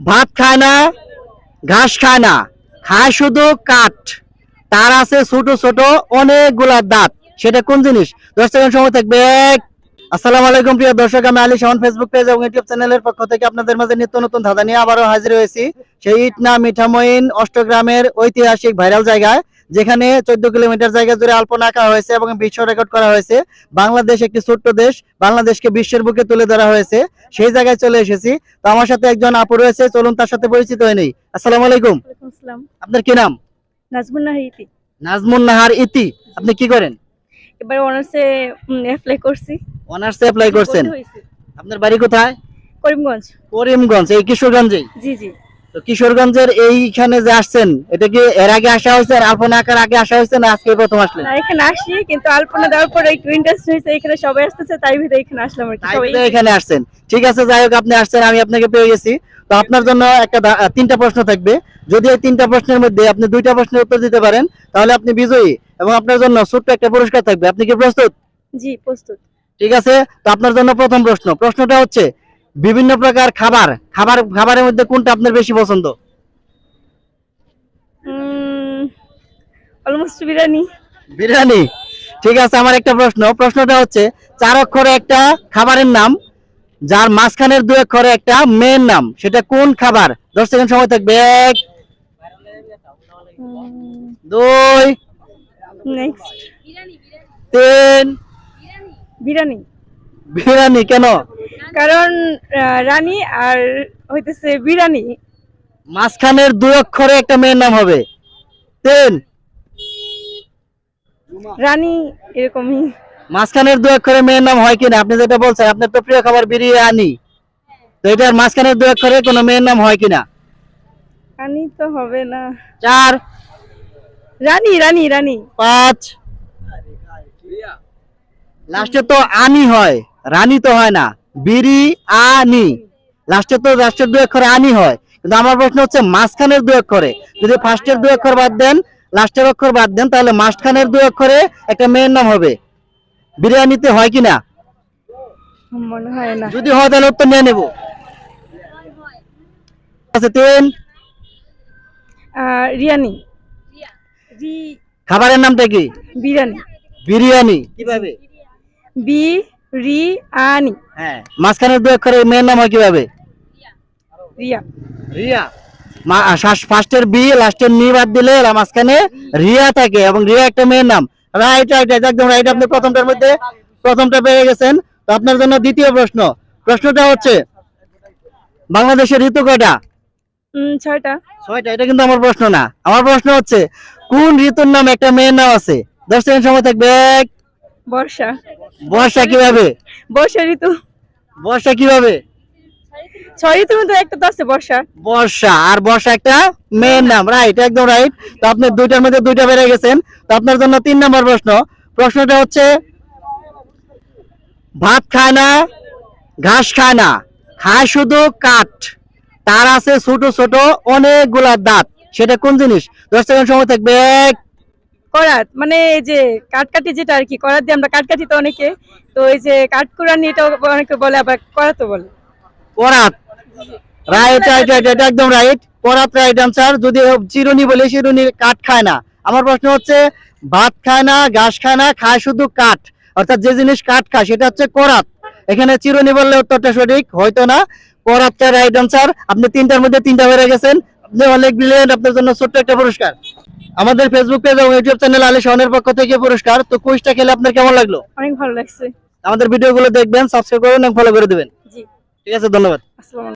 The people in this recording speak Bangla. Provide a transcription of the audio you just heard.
ভাত খায় না, ঘাস খায় না, খায় শুধু কাঠ। তার আছে ছোট ছোট অনেকগুলা দাঁত। সেটা কোন জিনিস? দশ সেকেন্ড সময় থাকবে। আসসালামু আলাইকুম প্রিয় দর্শক, আমি আলী শাহন ফেসবুক পেজ এবং ইউটিউব চ্যানেলের পক্ষ থেকে আপনাদের মাঝে নিত্য নতুন ধাঁধা নিয়ে আবারও হাজির হয়েছি। সেই ইটনা মিঠামইন অষ্টগ্রামের ঐতিহাসিক ভাইরাল জায়গায়। যেখানে চোদ্দ কিলোমিটার জায়গা জুড়ে আলপনা আঁকা হয়েছে এবং বিশ্ব রেকর্ড করা হয়েছে। বাংলাদেশ একটি ছোট্ট দেশ বাংলাদেশকে বিশ্বের বুকে তুলে ধরা হয়েছে। সেই জায়গায় চলে এসেছি। তো আমার সাথে একজন আপু রয়েছে চলুন তার সাথে পরিচিত হয়ে নেই। আসসালামু আলাইকুম। আপনার কি নাম? নাজমুন নাহার ইতি। আপনি কি করেন? এবার অনার্সে অ্যাপ্লাই করছি। অনার্সে অ্যাপ্লাই করছেন। আপনার বাড়ি কোথায়? করিমগঞ্জ। করিমগঞ্জ এই কিশোরগঞ্জেই? জি জি। তো কিশোরগঞ্জের এইখানে যে আসছেন এটা কি এর আগে আসা হয়েছে আর আলপনা আঁকার আগে আসা হয়েছে না আজকে প্রথম আসলেন? না এখানে আসি কিন্তু আলপনা দেওয়ার পরে একটু ইন্টারেস্ট হয়েছে এখানে সবাই আসতেছে তাই ভিতরে এখানে আসলাম আর কি সবাই এখানে। আসছেন। ঠিক আছে যাই হোক আপনি আসছেন আমি আপনাকে পেয়ে গেছি। তো আপনার জন্য একটা তিনটা প্রশ্ন থাকবে। যদি এই তিনটা প্রশ্নের মধ্যে আপনি দুইটা প্রশ্নের উত্তর দিতে পারেন তাহলে আপনি বিজয়ী এবং আপনার জন্য ছোট্ট একটা পুরস্কার থাকবে। আপনি কি প্রস্তুত? জি প্রস্তুত। ঠিক আছে তো আপনার জন্য প্রথম প্রশ্ন। প্রশ্নটা হচ্ছে বিভিন্ন প্রকার খাবার খাবার খাবারের মধ্যে কোনটা আপনার বেশি পছন্দ? অলমোস্ট বিরিয়ানি। বিরিয়ানি? ঠিক আছে আমার একটা প্রশ্ন। প্রশ্নটা হচ্ছে চার অক্ষরে একটা খাবারের নাম যার মাঝখানের দুই অক্ষরে একটা মেয়ের নাম সেটা কোন খাবার? দশ সেকেন্ড সময় থাকবে। এক দুই তিন বিরিয়ানি। বিরিয়ানি কেন? কারণ রানী আর হইতেছে বিরিয়ানি মাঝখানের দুই অক্ষরে একটা মেয়ের নাম হবে। তিন। রানী এরকমই। মাঝখানের দুই অক্ষরে মেয়ের নাম হয় কিনা? আপনি যেটা বলছেন আপনার তো প্রিয় খাবার বিরিয়ানি। তো এটার মাঝখানের দুই অক্ষরে কোনো মেয়ের নাম হয় কিনা? রানী তো হবে না। চার। রানী রানী রানী। পাঁচ। লাস্টে তো আনি হয়। রানী তো হয় না বিরি আনি লাস্টে তো লাস্টের দুই অক্ষরে আনি হয়। কিন্তু আমার প্রশ্ন হচ্ছে মাঝখানের দুই অক্ষরে যদি ফার্স্টের দুই অক্ষর বাদ দেন লাস্টের অক্ষর বাদ দেন তাহলে মাঝখানের দুই অক্ষরে একটা মেয়ের নাম হবে। বিরিয়ানিতে হয় কিনা মনে হয় না। যদি হয় তাহলে উত্তর নিয়ে নেব। আচ্ছা তিন। রিয়ানি। খাবারের নামটা কি? বিরিয়ানি। বিরিয়ানি। কীভাবে? বি রি আনি হ্যাঁ অক্ষরে মেয়ের নাম হয় কীভাবে? রিয়া। রিয়া। ফার্স্টের বি লাস্টের বাদ দিলে মাঝখানে রিয়া থাকে এবং রিয়া একটা মেয়ের নাম। রাইট রাইট রাইট একদম রাইট আপনি প্রথমটার মধ্যে প্রথমটা পেয়ে গেছেন। তো আপনার জন্য দ্বিতীয় প্রশ্ন। প্রশ্নটা হচ্ছে বাংলাদেশের ঋতু কয়টা? ছয়টা। ছয়টা এটা কিন্তু আমার প্রশ্ন না। আমার প্রশ্ন হচ্ছে কোন ঋতুর নাম একটা মেয়ের নাম আছে? দশ সেকেন্ড সময় থাকবে এক। বর্ষা। বর্ষা কীভাবে? বর্ষা ঋতু। বর্ষা কীভাবে? ছয় ঋতুর মধ্যে একটা তো আছে বর্ষা। বর্ষা আর বর্ষা একটা মেয়ের নাম রাইট একদম রাইট তো আপনি দুইটার মধ্যে দুইটা বেড়ে গেছেন তো আপনার জন্য তিন নম্বর প্রশ্ন। প্রশ্নটা হচ্ছে ভাত খায় না ঘাস খায় না খায় শুধু কাঠ। তার আছে ছোট ছোট অনেকগুলা দাঁত। সেটা কোন জিনিস? দশ সেকেন্ড সময় থাকবে এক। করাত মানে এই যে কাটকাটি যেটা আর কি, করাত দিয়ে আমরা কাটকাটি তো অনেকে, তো এই যে অনেকে বলে, আবার করাতো বলে। পরাত রাইট রাইট রাইট এটা একদম রাইট রাইট আনসার যদি চিরুনি বলে চিরুনি কাঠ খায় না। আমার প্রশ্ন হচ্ছে, ভাত খায় না, ঘাস খায় না, খায় শুধু কাঠ। অর্থাৎ যে জিনিস কাঠ খায়, সেটা হচ্ছে করাত। এখানে চিরুনি বললে উত্তরটা সঠিক, হয়তো না। করাতটা রাইট আনসার আপনি তিনটার মধ্যে তিনটা বেড়ে গেছেন। আপনি অনেক ব্রিলিয়েন্ট আপনার জন্য ছোট্ট একটা পুরস্কার। আমাদের ফেসবুক পেজ এবং ইউটিউব চ্যানেল আলী শাহনের পক্ষ থেকে পুরস্কার। তো কুইজটা খেলে আপনার কেমন লাগল? অনেক ভালো লাগছে। আমাদের ভিডিওগুলো দেখবেন সাবস্ক্রাইব করবেন এবং ফলো করে দেবেন। জি। ঠিক আছে ধন্যবাদ। আসসালামু